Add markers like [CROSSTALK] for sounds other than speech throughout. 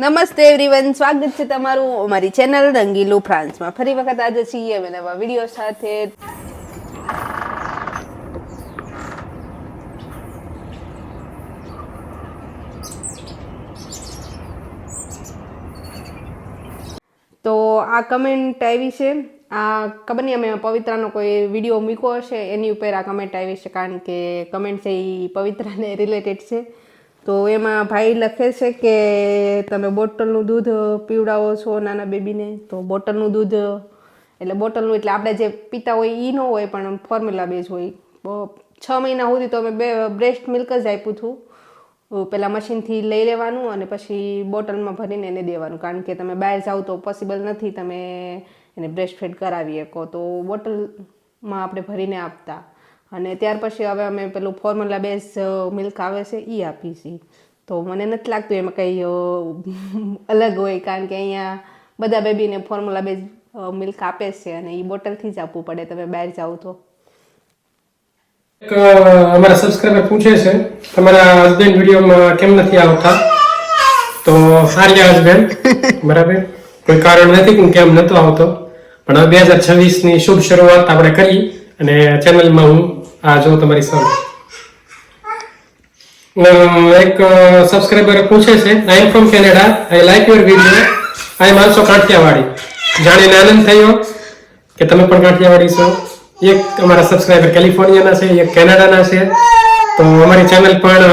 નમસ્તે એવરીવન સ્વાગત છે તમારું અમારી ચેનલ રંગીલું ફ્રાન્સમાં ફરી વખત આજે છીએ અમે નવા વીડિયો સાથે. તો આ કમેન્ટ આવી છે. આ ખબર નહીં, અમે પવિત્રાનો કોઈ વીડિયો મૂક્યો હશે, એની ઉપર આ કમેન્ટ આવી છે, કારણ કે કમેન્ટ છે એ પવિત્રાને રિલેટેડ છે. તો એમાં ભાઈ લખે છે કે તમે બોટલનું દૂધ પીવડાવો છો નાના બેબીને. તો બોટલનું દૂધ, એટલે બોટલનું એટલે આપણે જે પીતા હોય એ ન હોય, પણ ફોર્મ્યુલા બેઝ હોય. છ મહિના સુધી તો અમે બે બ્રેસ્ટ મિલ્ક જ આપ્યું હતું. પેલા મશીનથી લઈ લેવાનું અને પછી બોટલમાં ભરીને એને દેવાનું. કારણ કે તમે બહાર જાઓ તો પોસિબલ નથી તમે એને બ્રેસ્ટ ફીડ કરાવી શકો. તો બોટલમાં આપણે ભરીને આપતા. અને ત્યાર પછી હવે અમે પેલું ફોર્મ્યુલા બેઝ મિલ્ક આવે છે એ આપી છીએ. તો મને નથી લાગતું એમાં કંઈ અલગ હોય, કારણ કે અહીંયા બધા બેબીને ફોર્મ્યુલા બેઝ મિલ્ક આપે છે અને એ બોટલથી જ આપવું પડે, તમે બહાર જાઓ તો. અમારા સબસ્ક્રાઇબર પૂછે છે, તમારા હસબન્ડ વિડીયોમાં કેમ નથી આવતા? તો સારી હસબન્ડ બરાબર? કોઈ કારણ નથી કે કેમ નતો આવતો. પણ બે હજાર છવ્વીસની શુભ શરૂઆત આપણે કરી અને ચેનલમાં હું આ જો તમારી સામે એક સબસ્ક્રાઇબર પૂછે છે I am from Canada I like your video I am also Kathiyawadi. જાણીને આનંદ થયો કે તમે પણ કાઠિયાવાડી છો. એક અમારા સબસ્ક્રાઇબર કેલિફોર્નિયાના છે, એક કેનેડાના છે. તો અમારી ચેનલ પણ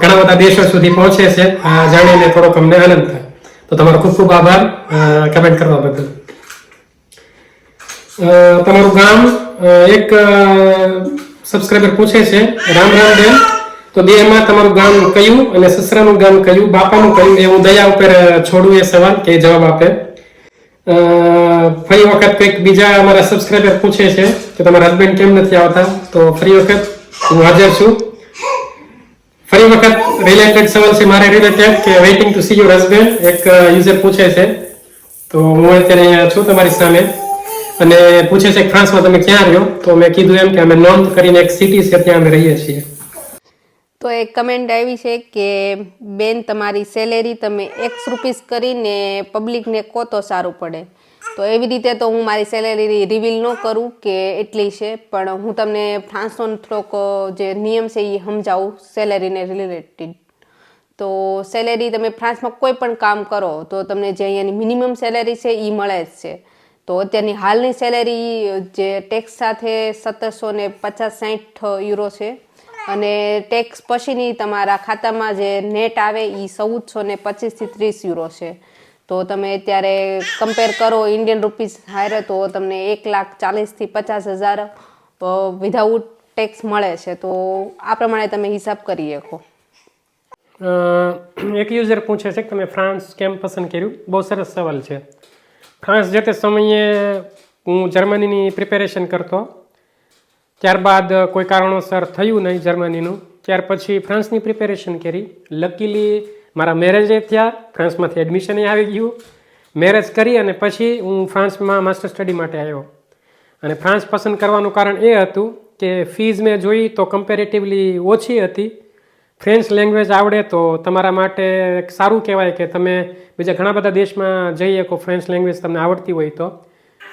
ઘણા બધા દેશો સુધી પહોંચે છે. આ જાણીને થોડોક અમને આનંદ થાય. તો તમારો ખૂબ ખૂબ આભાર કમેન્ટ કરવા બદલ. તમારું ગામ એક સબસ્ક્રાઈબર પૂછે છે, રામ રામ બેન. તો એમાં તમારું ગામ કયું અને સસરાનું ગામ કયું? બાપાનું કયું? એ હું દયા ઉપર છોડું એ સવાલ કે જવાબ આપે. ફરી વખત કંઈક બીજા અમારા સબસ્ક્રાઇબર પૂછે છે કે તમારા હસબન્ડ કેમ નથી આવતા? તો ફરી વખત હું હાજર છું. ફરી વખત રિલેટેડ સવાલ છે મારે રિલેટેડ કે waiting to see your husband એક યુઝર પૂછે છે. તો હું અત્યારે અહીંયા છું તમારી સામે. અને પૂછે છે, ફ્રાન્સમાં તમે ક્યાં રહ્યો? તો મેં કીધું એમ કે અમે નોર્થ કરીને એક સિટી છે, ત્યાં અમે રહીએ છીએ. તો એક કમેન્ટ આવી છે કે, બેન, તમારી સેલેરી તમે એક્સ રૂપીસ કરીને પબ્લિકને કહો તો સારું પડે? તો એવી રીતે તો હું મારી સેલેરી રિવીલ ન કરું કે એટલી છે, પણ હું તમને ફ્રાન્સનો થોડોક, જે નિયમ છે એ સમજાવું સેલેરીને રિલેટેડ તો સેલેરી તમે ફ્રાન્સમાં કોઈ પણ કામ કરો, તો તમને જે અહીંયાની મિનિમમ સેલેરી છે એ મળે જ છે. તો અત્યારની હાલની સેલેરી જે ટેક્સ સાથે સત્તરસો ને પચાસ સાઠ યુરો છે. અને ટેક્સ પછીની તમારા ખાતામાં જે નેટ આવે એ ચૌદસો ને પચીસથી ત્રીસ યુરો છે. તો તમે અત્યારે કમ્પેર કરો ઇન્ડિયન રૂપીસ હારે તો તમને એક લાખ ચાલીસથી પચાસ હજાર વિધાઉટ ટેક્સ મળે છે. તો આ પ્રમાણે તમે હિસાબ કરી શકો. એક યુઝર પૂછે છે કે તમે ફ્રાન્સ કેમ પસંદ કર્યું? બહુ સરસ સવાલ છે. ફ્રાન્સ જે સમયે હું જર્મનીની પ્રિપેરેશન કરતો, ત્યારબાદ કોઈ કારણોસર થયું નહીં જર્મનીનું, ત્યાર પછી ફ્રાન્સની પ્રિપેરેશન કરી. લકીલી મારા મેરેજે થયા, ફ્રાન્સમાંથી એડમિશન આવી ગયું. મેરેજ કરી અને પછી હું ફ્રાન્સમાં માસ્ટર સ્ટડી માટે આવ્યો. અને ફ્રાન્સ પસંદ કરવાનું કારણ એ હતું કે ફીઝ મેં જોઈ તો કમ્પેરેટિવલી ઓછી હતી. ફ્રેન્ચ લેંગ્વેજ આવડે તો તમારા માટે સારું કહેવાય કે તમે બીજા ઘણા બધા દેશમાં જઈ શકો ફ્રેન્ચ લેંગ્વેજ તમને આવડતી હોય તો.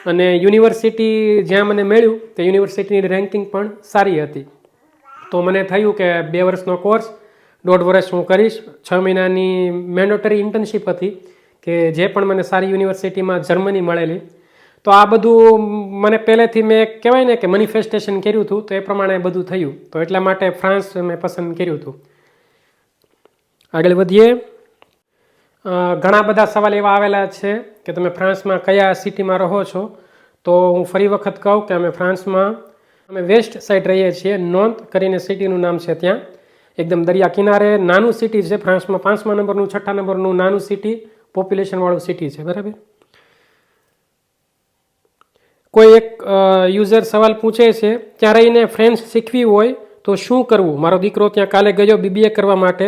અને યુનિવર્સિટી જ્યાં મને મળ્યું, તે યુનિવર્સિટીની રેન્કિંગ પણ સારી હતી. તો મને થયું કે બે વર્ષનો કોર્સ દોઢ વર્ષ હું કરીશ. છ મહિનાની મેન્ડેટરી ઇન્ટર્નશીપ હતી કે જે પણ મને સારી યુનિવર્સિટીમાં જર્મની મળેલી. તો આ બધું મને પહેલેથી મેં કહેવાય ને કે મેનિફેસ્ટેશન કર્યું હતું, તો એ પ્રમાણે બધું થયું. તો એટલા માટે ફ્રાન્સ મેં પસંદ કર્યું હતું. આગળ વધીએ. ઘણા બધા સવાલ એવા આવેલા છે કે તમે ફ્રાન્સમાં કયા સિટીમાં રહો છો? તો હું ફરી વખત કહું કે અમે ફ્રાન્સમાં, અમે વેસ્ટ સાઈડ રહીએ છીએ. નોંધ કરીને સિટીનું નામ છે ત્યાં. એકદમ દરિયા કિનારે નાનું સિટી છે ફ્રાન્સમાં. પાંચમા નંબરનું, છઠ્ઠા નંબરનું નાનું સિટી પોપ્યુલેશનવાળું સિટી છે. બરાબર? કોઈ એક યુઝર સવાલ પૂછે છે, ત્યાં રહીને ફ્રેન્ચ શીખવી હોય તો શું કરવું? મારો દીકરો ત્યાં કાલે ગયો બીબીએ કરવા માટે.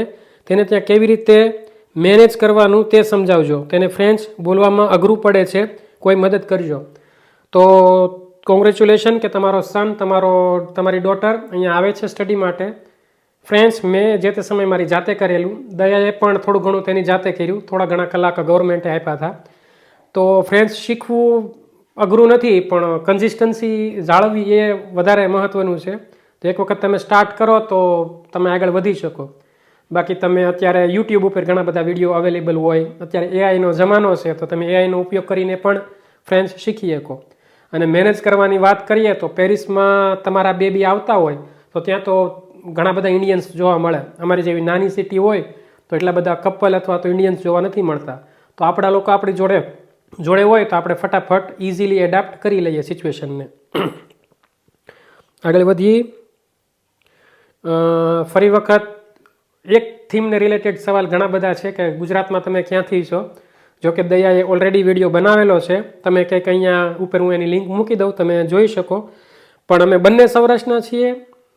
તેને ત્યાં કેવી રીતે મેનેજ કરવાનું તે સમજાવજો. તેને ફ્રેન્ચ બોલવામાં અઘરું પડે છે. કોઈ મદદ કરજો. તો કોંગ્રેચ્યુલેશન કે તમારો સન તમારો, તમારી ડોટર અહીંયા આવે છે સ્ટડી માટે. ફ્રેન્ચ મેં જે તે સમયે મારી જાતે કરેલું, દયાએ પણ થોડું ઘણું તેની જાતે કર્યું. થોડા ઘણા કલાક ગવર્મેન્ટે આપ્યા હતા. તો ફ્રેન્ચ શીખવું અઘરું નથી, પણ કન્સિસ્ટન્સી જાળવવી એ વધારે મહત્ત્વનું છે. તો એક વખત તમે સ્ટાર્ટ કરો તો તમે આગળ વધી શકો. બાકી તમે અત્યારે યુટ્યુબ ઉપર ઘણા બધા વીડિયો અવેલેબલ હોય, અત્યારે એઆઈનો જમાનો છે, તો તમે એઆઈનો ઉપયોગ કરીને પણ ફ્રેન્ચ શીખી શકો. અને મેનેજ કરવાની વાત કરીએ તો પેરિસમાં તમારા બેબી આવતા હોય, તો ત્યાં તો ઘણા બધા ઇન્ડિયન્સ જોવા મળે. અમારી જેવી નાની સિટી હોય, તો એટલા બધા કપલ અથવા તો ઇન્ડિયન્સ જોવા નથી મળતા. તો આપણા લોકો આપણી જોડે જોડે હોય તો આપણે ફટાફટ ઇઝીલી એડાપ્ટ કરી લઈએ સિચ્યુએશનને [CLEARS THROAT] આગળ વધીએ. ફરી વખત એક થીમને રિલેટેડ સવાલ ઘણા બધા છે કે ગુજરાતમાં તમે ક્યાંથી છો? જો કે દયાએ ઓલરેડી વીડિયો બનાવેલો છે. તમે કંઈક અહીંયા ઉપર હું એની લિંક મૂકી દઉં, તમે જોઈ શકો. પણ અમે બંને સૌરાષ્ટ્રના છીએ.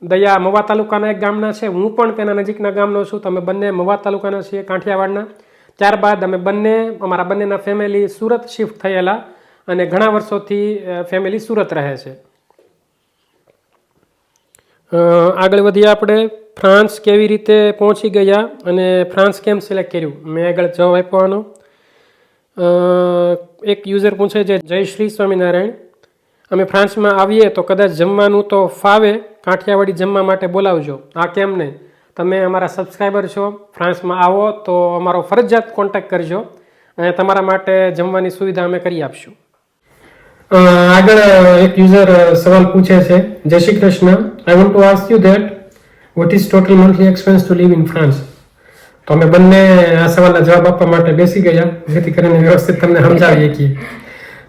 દયા મવા તાલુકાના એક ગામના છે. હું પણ તેના નજીકના ગામનો છું. તમે બંને મવા તાલુકાના છીએ, કાંઠિયાવાડના. ત્યારબાદ અમે બંને, અમારા બંનેના ફેમિલી સુરત શિફ્ટ થયેલા અને ઘણા વર્ષોથી ફેમિલી સુરત રહે છે. આગળ વધીએ આપણે. ફ્રાન્સ કેવી રીતે પહોંચી ગયા અને ફ્રાન્સ કેમ સિલેક્ટ કર્યું? મેં આગળ જવાબ આપવાનો. એક યુઝર પૂછે છે, જય શ્રી સ્વામિનારાયણ. અમે ફ્રાન્સમાં આવીએ તો કદાચ જમવાનું તો ફાવે. કાઠિયાવાડી જમવા માટે બોલાવજો. આ કેમ નહીં? તમે અમારા સબસ્ક્રાઈબર છો, ફ્રાન્સમાં આવો તો અમારો ફરજિયાત કોન્ટેક્ટ કરજો અને તમારા માટે જમવાની સુવિધા અમે કરી આપશું. આગળ એક યુઝર સવાલ પૂછે છે. Jai Shri Krishna. I want to ask you that what is total monthly expense to live in France તો અમે બંને આ સવાલના જવાબ આપવા માટે બેસી ગયા. જેથી કરીને વ્યવસ્થિત તમને સમજાવી શકીએ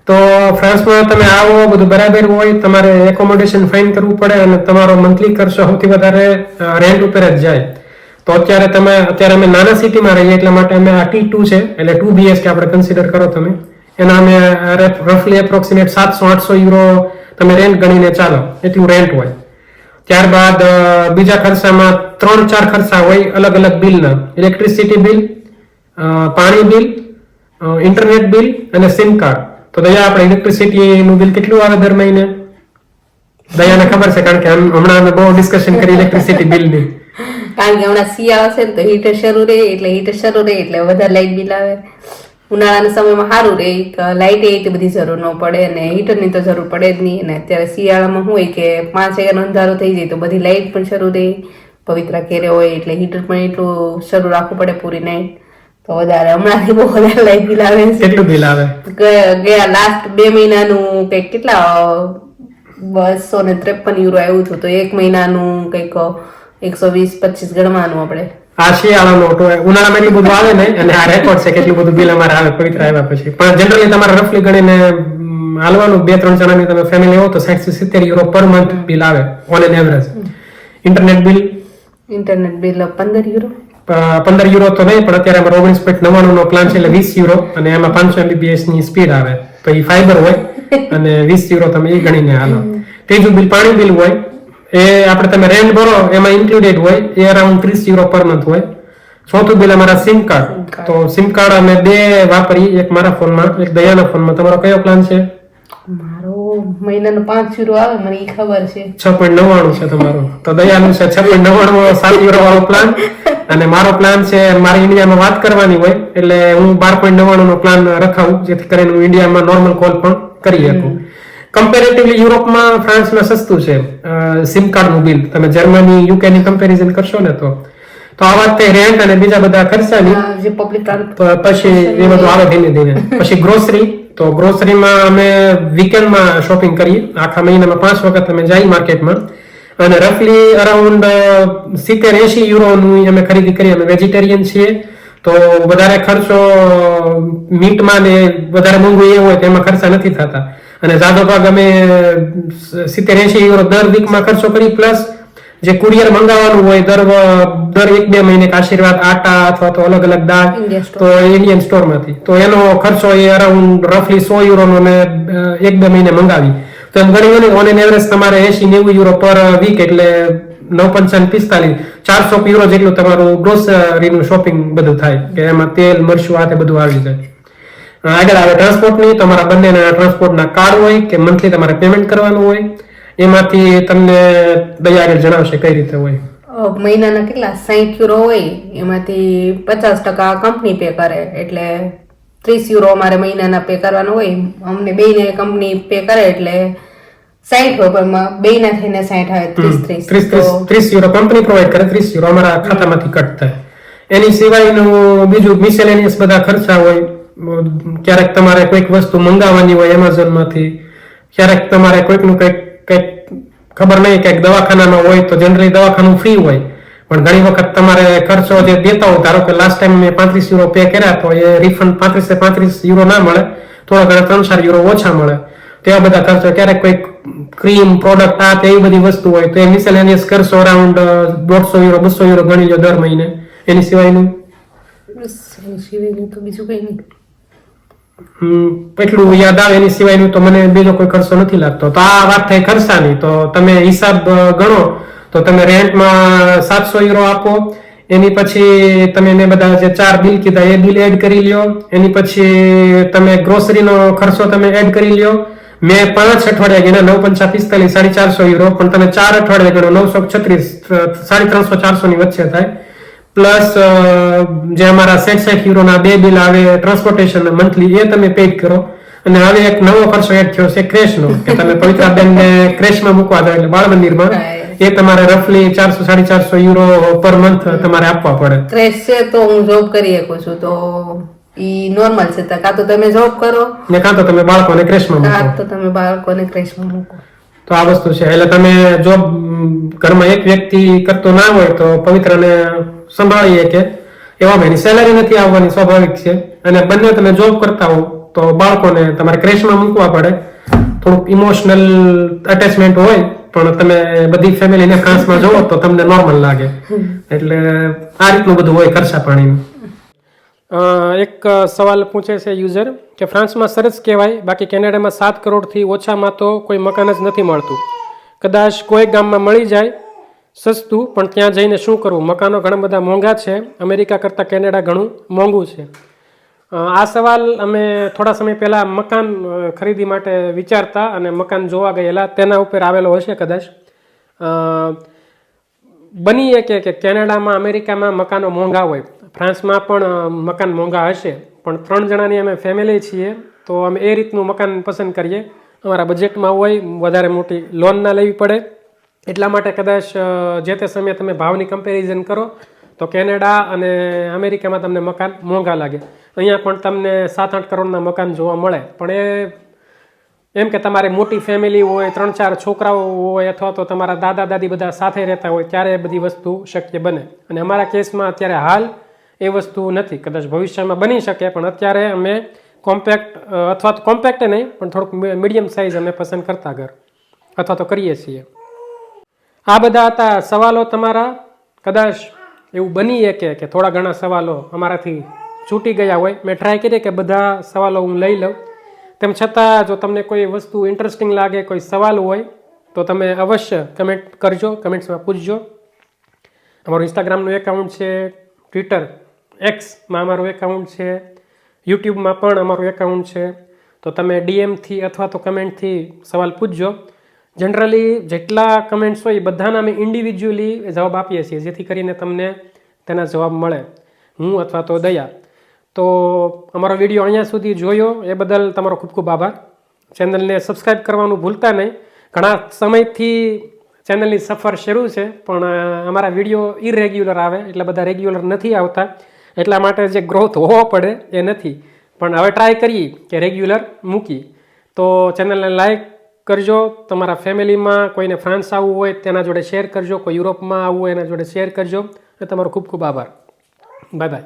તો ફ્રાન્સમાં તમે આવો, બધું બરાબર હોય, તમારે એકોમોડેશન ફાઇન કરવું પડે અને તમારો મંથલી ખર્ચો સૌથી વધારે રેન્ટ ઉપર જ જાય. તો અત્યારે તમે, અત્યારે અમે નાના સિટીમાં રહીએ એટલા માટે અમે આ ટી ટુ છે, એટલે ટુ બીએચકે આપણે કન્સિડર કરો તમે. એના અમે રફલી એપ્રોક્સિમેટ સાતસો, આઠસો યુરો તમે રેન્ટ ગણીને ચાલો એટલું રેન્ટ હોય. ત્યારબાદ બીજા ખર્ચામાં ત્રણ, ચાર ખર્ચા હોય અલગ અલગ બિલના. ઇલેક્ટ્રિસિટી બિલ પાણી બિલ ઇન્ટરનેટ બિલ અને સિમ કાર્ડ તો દયા, આપણે ઇલેક્ટ્રિસિટીનું બિલ કેટલું આવે દર મહિને? દયાને ખબર છે, કારણ કે હમણાં અમે બહુ ડિસ્કશન કરી ઇલેક્ટ્રિસિટી બિલની કારણ કે હમણાં શિયાળો છે ને તો હીટર શરૂ રહે, એટલે હીટર શરૂ રહે, એટલે વધારે લાઇટ બિલ આવે. ઉનાળાના સમયમાં સારું રહે લાઇટ એટલી બધી જરૂર ન પડે અને હીટરની તો જરૂર પડે જ નહીં. અને અત્યારે શિયાળામાં હોય કે પાંચ વાગ્યાનો અંધારો થઈ જાય તો બધી લાઇટ પણ શરૂ રહે પવિત્ર ઘેરે હોય એટલે હીટર પણ એટલું શરૂ રાખવું પડે પૂરી નાઇટ તો વધારે હમણાંથી બહુ વધારે લાઇટ બિલ આવે કેટલું બિલ આવે? ગયા લાસ્ટ બે મહિનાનું કંઈક કેટલા બસો ને ત્રેપન યુરો આવ્યું હતું તો એક મહિનાનું કંઈક એકસો વીસ પચીસ ગણવાનું આપણે. આ શિયાળાનો તો ઉનાળામાં એટલું બધું આવે ને અને આ રેકોર્ડ છે કેટલું બધું બિલ અમારે આવે પવિત્ર આવ્યા પછી. પણ જનરલી તમારે રફલી ગણીને હાલવાનું બે ત્રણ જણાની તમે ફેમિલી હો તો સાઠથી સિત્તેર યુરો પર મંથ બિલ આવે on an average internet bill internet bill પંદર યુરો પંદર યુરો તો નહીં પણ અત્યારે અમારો ઓગણીસ પોઈન્ટ નવ્વાણું નો પ્લાન છે એટલે વીસ યુરો અને એમાં પાંચસો એમબીબીએસની સ્પીડ આવે. તો એ ફાઈબર હોય અને વીસ યુરો તમે એ ગણીને હાલો. ત્રીજું બિલ પાણી બિલ હોય એ આપણે તમે રેન્ટ ભરો એમાં ઇન્ક્લુડેડ હોય એ અરાઉન્ડ ત્રીસ યુરો પર મંથ હોય. ચોથું બિલ અમારા સિમ કાર્ડ તો સિમ કાર્ડ અમે બે વાપરીએ એક મારા ફોનમાં એક દયાના ફોનમાં. તમારો કયો પ્લાન છે? મારો મહિનાનો પાંચ યુરો આવે મને એ ખબર છે. છ પોઈન્ટ નવ્વાણું છે તમારો. તો દયાનું છે છ પોઈન્ટ નવ્વાણું સાત યુરો વાળો પ્લાન અને મારો પ્લાન છે મારે ઇન્ડિયામાં વાત કરવાની હોય એટલે હું બાર પોઈન્ટ નવ્વાણું નો પ્લાન રખાવું જેથી કરીને હું ઇન્ડિયામાં નોર્મલ કોલ પણ કરી શકું. કમ્પેરેટિવલી યુરોપમાં ફ્રાન્સમાં સસ્તું છે. સિમ કાર્ડનું બિલ તમે જર્મની યુકેની કમ્પેરિઝન કરશો ને તો. તો આ વાત રેન્ટ અને બીજા બધા ખર્ચાની. જે પબ્લિક પછી એ બધું આવે ધીમે ધીમે. પછી ગ્રોસરી તો ગ્રોસરીમાં અમે વીકેન્ડમાં શોપિંગ કરીએ. આખા મહિનામાં પાંચ વખત અમે જઈએ માર્કેટમાં અને રફલી અરાઉન્ડ સિત્તેર એસી યુરોની અમે ખરીદી કરીએ અમે વેજીટેરિયન છીએ. તો વધારે ખર્ચો મીટમાં ને વધારે મોંઘું એ હોય તેમાં ખર્ચા નથી થતા. અને જાદો ભાગ અમે સિત્તેર એસી યુરો દર વીકમાં ખર્ચો કરી પ્લસ જે કુરિયર મંગાવવાનું હોય દર દર એક બે મહિને આશીર્વાદ આટા અથવા તો અલગ અલગ દાળ. તો ઇન્ડિયન સ્ટોરમાંથી તો એનો ખર્ચો એ અરાઉન્ડ રફલી સો યુરોનો અમે એક બે મહિને મંગાવી. તો એમ ગણી ઓન એન એવરેજ તમારે એસી નેવું યુરો પર વીક એટલે નવ પંચાવન પિસ્તાલીસ. ચારસો યુરો જેટલું તમારું ગ્રોસરીનું શોપિંગ બધું થાય કે એમાં તેલ મરચું આ તે બધું આવી જાય. આગળ આવે ટ્રાન્સપોર્ટની તમારા બંનેના ટ્રાન્સપોર્ટના કાર્ડ હોય કે મંથલી તમારે પેમેન્ટ કરવાનું હોય એમાંથી તમને દયા આગળ જણાવશે કઈ રીતે હોય. મહિનાના કેટલા? સાહીઠ યુરો હોય એમાંથી પચાસ ટકા કંપની પે કરે એટલે ત્રીસ યુરો અમારે મહિનાના પે કરવાનો હોય અમને બેયને કંપની પે કરે એટલે સાહીઠ હોય પણ બેયના થઈને સાહીઠ આવે ત્રીસ ત્રીસ. ત્રીસ ત્રીસ ત્રીસ યુરો કંપની પ્રોવાઈડ કરે ત્રીસ યુરો અમારા ખાતામાંથી કટ થાય. એની સિવાયનું બીજું મિસેલેનિયસ બધા ખર્ચા હોય ક્યારેક તમારે કોઈક વસ્તુ મંગાવવાની હોય એમેઝોનમાંથી, ક્યારેક તમારે કોઈકનું કંઈક કંઈક ખબર નહીં, કંઈક દવાખાનામાં હોય તો જનરલી દવાખાનું ફ્રી હોય. પણ ઘણી વખત તમારે ખર્ચો જે દેતા હોય, ધારો કે લાસ્ટ ટાઈમ મેં પાંત્રીસ યુરો પે કર્યા તો એ રિફંડ પાંત્રીસે પાંત્રીસ યુરો ના મળે, થોડા ઘણા ત્રણ ચાર યુરો ઓછા મળે. તેવા બધા ખર્ચો, ક્યારેક કોઈક ક્રીમ પ્રોડક્ટ આ તે એવી બધી વસ્તુ હોય તો એ મિસેલેનિયસ કરશો અરાઉન્ડ દોઢસો યુરો બસો યુરો ગણી લો દર મહિને. એની સિવાયનું? સિવાયનું તો બીજું કઈ નહીં. એટલું યાદ આવે એની સિવાયનું તો મને બીજો કોઈ ખર્ચો નથી લાગતો. તો આ વાત થઈ ખર્ચાની, તો તમે હિસાબ ગણો. તો તમે રેન્ટમાં સાતસો યુરો આપો, એની પછી તમે મેં બધા જે ચાર બિલ કીધા, એ બિલ એડ કરી લ્યો. એની પછી તમે ગ્રોસરીનો ખર્ચો તમે એડ કરી લ્યો. મેં પાંચ અઠવાડિયા ગણ્યા, નવ પંચા પિસ્તાલીસ, સાડી ચારસો યુરો પણ તમે ચાર અઠવાડિયા ગણો નવસો છત્રીસ સાડી ત્રણસો ચારસો ની વચ્ચે થાય. પ્લસ જે અમારા સેટ યુરોના બે બિલ આવે ટ્રાન્સપોર્ટેશન મંથલી એ તમે પેડ કરો. અને હવે એક નવો ખર્ચો એડ થયો છે ક્રેશનો કે તમે પવિત્રાબેનને ક્રેશમાં મૂકવા દો એટલે બાળ મંદિરમાં એ તમારે રફલી ચારસો સાડી ચારસો યુરો પર મંથ તમારે આપવા પડે. ક્રેશ છે તો હું જોબ કરી શકું છું તો ઈ નોર્મલ છે તો કાં તો તમે જોબ કરો. ને કાં તો તમે બાળકોને ક્રેશમાં મૂકો. કાં તો તમે બાળકોને ક્રેશમાં મૂકો. તો આ વસ્તુ છે. એટલે તમે જોબ ઘરમાં એક વ્યક્તિ કરતો ના હોય તો પવિત્રને સંભાળીએ કે એવા એની સેલરી નથી આવવાની, સ્વાભાવિક છે. અને બંને તમે જોબ કરતા હો, તો બાળકોને તમારે ક્રેશમાં મૂકવા પડે. થોડુંક ઇમોશનલ અટેચમેન્ટ હોય, પણ તમે બધી ફેમિલીને ફ્રાન્સમાં જોવો તો તમને નોર્મલ લાગે. એટલે આ રીતનું બધું હોય ખર્ચા પાણીનું એક સવાલ પૂછે છે યુઝર કે ફ્રાન્સમાં સરસ કહેવાય, બાકી કેનેડામાં સાત કરોડથી ઓછામાં તો કોઈ મકાન જ નથી મળતું. કદાચ કોઈ ગામમાં મળી જાય સસ્તું, પણ ત્યાં જઈને શું કરવું? મકાનો ઘણા બધા મોંઘા છે. અમેરિકા કરતાં કેનેડા ઘણું મોંઘું છે. આ સવાલ અમે થોડા સમય પહેલાં મકાન ખરીદી માટે વિચારતા અને મકાન જોવા ગયેલા. તેના ઉપર આવેલો હશે કદાચ. બની શકે કે કેનેડામાં, અમેરિકામાં મકાનો મોંઘા હોય. ફ્રાન્સમાં પણ મકાન મોંઘા હશે. પણ ત્રણ જણાની અમે ફેમિલી છીએ, તો અમે એ રીતનું મકાન પસંદ કરીએ. અમારા બજેટમાં હોય, વધારે મોટી લોન ના લેવી પડે. એટલા માટે કદાચ જે તે સમયે તમે ભાવની કમ્પેરિઝન કરો, તો કેનેડા અને અમેરિકામાં તમને મકાન મોંઘા લાગે. અહીંયા પણ તમને સાત આઠ કરોડના મકાન જોવા મળે. પણ એ, એમ કે તમારે મોટી ફેમિલી હોય ત્રણ ચાર છોકરાઓ હોય, અથવા તો તમારા દાદા, દાદી બધા સાથે રહેતા હોય, ત્યારે એ બધી વસ્તુ શક્ય બને. અને અમારા કેસમાં અત્યારે હાલ એ વસ્તુ નથી. કદાચ ભવિષ્યમાં બની શકે, પણ અત્યારે અમે કોમ્પેક્ટ અથવા તો કોમ્પેક્ટ નહીં, પણ થોડુંક મીડિયમ સાઇઝ અમે પસંદ કરતા ઘર. અથવા તો કરીએ છીએ. આ બધા હતા સવાલો તમારા? કદાચ એવું બની શકે કે થોડા ઘણા સવાલો અમારાથી છૂટી ગયા હોય. મેં ટ્રાય કરી કે બધા સવાલો હું લઈ લઉં. તેમ છતાં જો તમને કોઈ વસ્તુ ઇન્ટરેસ્ટિંગ લાગે, કોઈ સવાલ હોય, તો તમે અવશ્ય કમેન્ટ કરજો કમેન્ટ્સમાં પૂછજો. અમારું ઇન્સ્ટાગ્રામનું એકાઉન્ટ છે ટ્વિટર એક્સમાં અમારું એકાઉન્ટ છે યુટ્યુબમાં પણ અમારું એકાઉન્ટ છે. તો તમે ડીએમથી અથવા તો કમેન્ટથી સવાલ પૂછજો. જનરલી જેટલા કમેન્ટ્સ હોય એ બધાના અમે ઇન્ડિવિજ્યુઅલી જવાબ આપીએ છીએ, જેથી કરીને તમને તેના જવાબ મળે. હું અથવા તો દયા. તો અમારો વીડિયો અહીંયા સુધી જોયો. એ બદલ તમારો ખૂબ ખૂબ આભાર. ચેનલને સબસ્ક્રાઈબ કરવાનું ભૂલતા નહીં. ઘણા સમયથી ચેનલની સફર શરૂ છે, પણ અમારા વીડિયો ઇરેગ્યુલર આવે, એટલે બધા રેગ્યુલર નથી આવતા. એટલા માટે જે ગ્રોથ હોવો પડે એ નથી. પણ હવે ટ્રાય કરીએ કે રેગ્યુલર મૂકી તો ચેનલને લાઈક કરજો, તમારા ફેમિલીમાં કોઈને ફ્રાન્સ આવવું હોય, તેના જોડે શેર કરજો, કોઈ યુરોપમાં આવવું હોય, એના જોડે શેર કરજો. અને તમારો ખૂબ ખૂબ આભાર. Bye bye.